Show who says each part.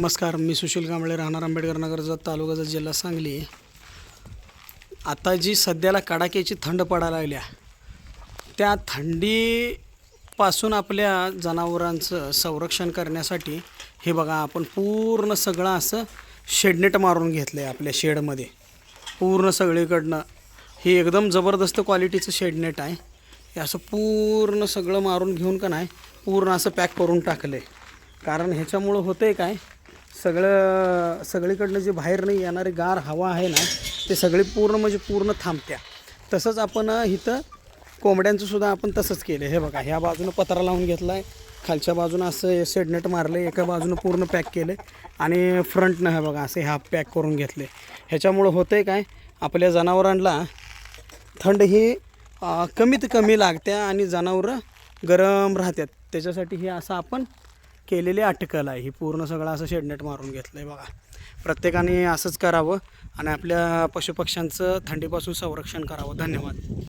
Speaker 1: नमस्कार मी सुशील कांबळे राहणार आंबेडकर नगरचा तालुक्याचा जिल्हा सांगली. आता जी सध्याला कडाक्याची थंड पडायला लागल्या त्या थंडीपासून आपल्या जनावरांचं संरक्षण करण्यासाठी हे बघा आपण पूर्ण सगळं असं शेडनेट मारून घेतलं आहे आपल्या शेडमध्ये. पूर्ण सगळीकडनं. हे एकदम जबरदस्त क्वालिटीचं शेडनेट आहे. हे असं पूर्ण सगळं मारून घेऊन का नाही पूर्ण असं पॅक करून टाकलं आहे कारण ह्याच्यामुळं होतं आहे काय सगळं सगळीकडनं जे बाहेर नाही येणारी गार हवा आहे ना ते सगळी पूर्ण म्हणजे पूर्ण थांबत्या. तसंच आपण इथं कोंबड्यांचं सुद्धा आपण तसंच केलं हे बघा ह्या बाजूनं पत्रा लावून घेतला आहे खालच्या बाजूनं असं शेडनेट मारलं आहे एका बाजूनं पूर्ण पॅक केलं आणि फ्रंटनं हे बघा असे हाफ पॅक करून घेतले ह्याच्यामुळं होतं आहे काय आपल्या जनावरांना थंड ही कमीत कमी लागते आणि जनावरं गरम राहतात त्याच्यासाठी हे असं आपण केलेली अटकल आहे. ही पूर्ण सगळं असं शेडनेट मारून घेतलं आहे बघा. प्रत्येकाने असंच करावं आणि आपल्या पशुपक्ष्यांचं थंडीपासून संरक्षण करावं. धन्यवाद.